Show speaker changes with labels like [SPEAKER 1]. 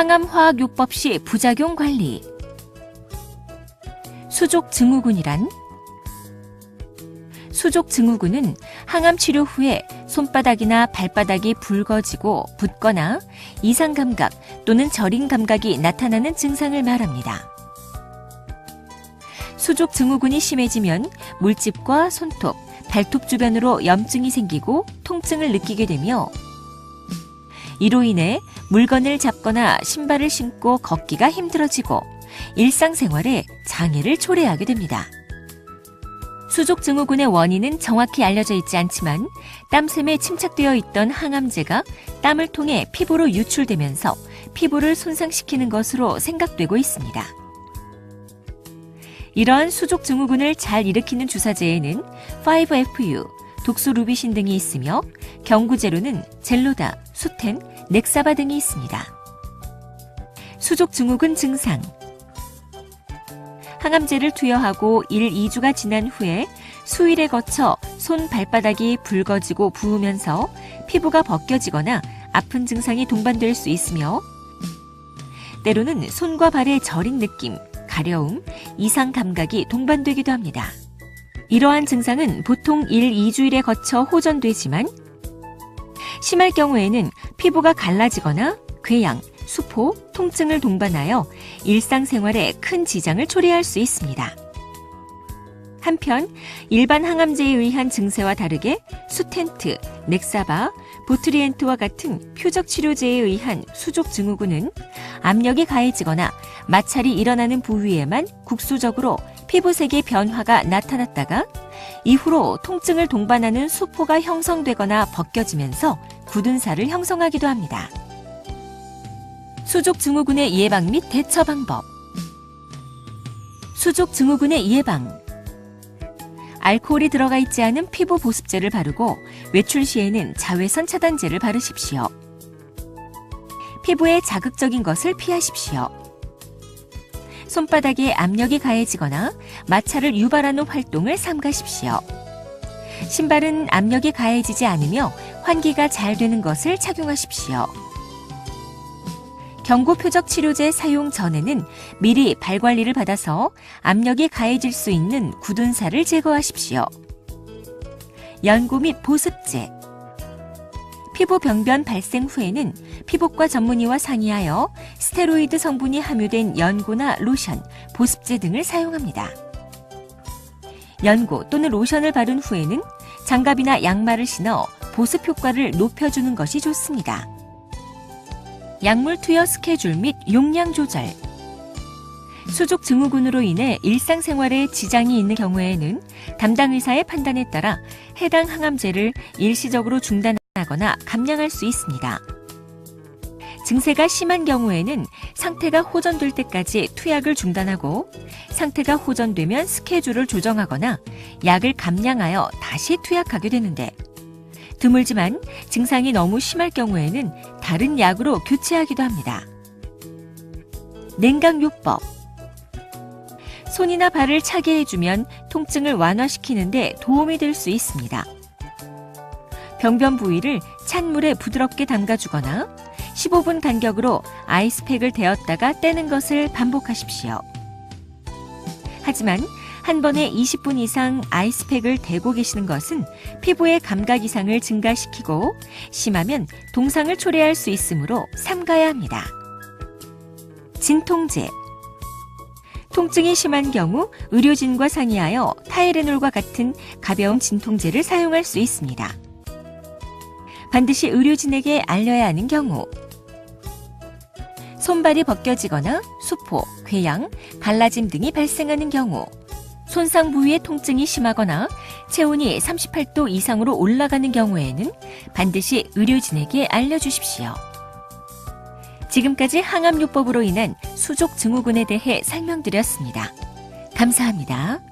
[SPEAKER 1] 항암화학요법 시 부작용 관리. 수족 증후군이란 수족 증후군은 항암 치료 후에 손바닥이나 발바닥이 붉어지고 붓거나 이상 감각 또는 저린 감각이 나타나는 증상을 말합니다. 수족 증후군이 심해지면 물집과 손톱, 발톱 주변으로 염증이 생기고 통증을 느끼게 되며 이로 인해 물건을 잡거나 신발을 신고 걷기가 힘들어지고 일상생활에 장애를 초래하게 됩니다. 수족 증후군의 원인은 정확히 알려져 있지 않지만 땀샘에 침착되어 있던 항암제가 땀을 통해 피부로 유출되면서 피부를 손상시키는 것으로 생각되고 있습니다. 이러한 수족 증후군을 잘 일으키는 주사제에는 5FU, 독소 루비신 등이 있으며 경구제로는 젤로다, 수텐, 넥사바 등이 있습니다. 수족 증후군 증상 항암제를 투여하고 1, 2주가 지난 후에 수일에 거쳐 손 발바닥이 붉어지고 부으면서 피부가 벗겨지거나 아픈 증상이 동반될 수 있으며 때로는 손과 발의 저린 느낌, 가려움, 이상 감각이 동반되기도 합니다. 이러한 증상은 보통 1, 2주일에 거쳐 호전되지만 심할 경우에는 피부가 갈라지거나 궤양, 수포, 통증을 동반하여 일상생활에 큰 지장을 초래할 수 있습니다. 한편 일반 항암제에 의한 증세와 다르게 수텐트, 넥사바, 보트리엔트와 같은 표적 치료제에 의한 수족 증후군은 압력이 가해지거나 마찰이 일어나는 부위에만 국소적으로 피부색의 변화가 나타났다가 이후로 통증을 동반하는 수포가 형성되거나 벗겨지면서 굳은 살을 형성하기도 합니다. 수족 증후군의 예방 및 대처 방법. 수족 증후군의 예방. 알코올이 들어가 있지 않은 피부 보습제를 바르고 외출 시에는 자외선 차단제를 바르십시오. 피부에 자극적인 것을 피하십시오. 손바닥에 압력이 가해지거나 마찰을 유발하는 활동을 삼가십시오. 신발은 압력이 가해지지 않으며 환기가 잘 되는 것을 착용하십시오. 경고 표적 치료제 사용 전에는 미리 발 관리를 받아서 압력이 가해질 수 있는 굳은 살을 제거하십시오. 연고 및 보습제. 피부 병변 발생 후에는 피부과 전문의와 상의하여 스테로이드 성분이 함유된 연고나 로션, 보습제 등을 사용합니다. 연고 또는 로션을 바른 후에는 장갑이나 양말을 신어 보습 효과를 높여주는 것이 좋습니다. 약물 투여 스케줄 및 용량 조절. 수족 증후군으로 인해 일상생활에 지장이 있는 경우에는 담당 의사의 판단에 따라 해당 항암제를 일시적으로 중단하거나 감량할 수 있습니다. 증세가 심한 경우에는 상태가 호전될 때까지 투약을 중단하고 상태가 호전되면 스케줄을 조정하거나 약을 감량하여 다시 투약하게 되는데 드물지만 증상이 너무 심할 경우에는 다른 약으로 교체하기도 합니다. 냉각요법 손이나 발을 차게 해주면 통증을 완화시키는데 도움이 될 수 있습니다. 병변 부위를 찬물에 부드럽게 담가주거나 15분 간격으로 아이스팩을 데웠다가 떼는 것을 반복하십시오. 하지만 한 번에 20분 이상 아이스팩을 대고 계시는 것은 피부의 감각 이상을 증가시키고 심하면 동상을 초래할 수 있으므로 삼가야 합니다. 진통제 통증이 심한 경우 의료진과 상의하여 타이레놀과 같은 가벼운 진통제를 사용할 수 있습니다. 반드시 의료진에게 알려야 하는 경우 손발이 벗겨지거나 수포, 궤양, 갈라짐 등이 발생하는 경우 손상 부위의 통증이 심하거나 체온이 38도 이상으로 올라가는 경우에는 반드시 의료진에게 알려주십시오. 지금까지 항암요법으로 인한 수족 증후군에 대해 설명드렸습니다. 감사합니다.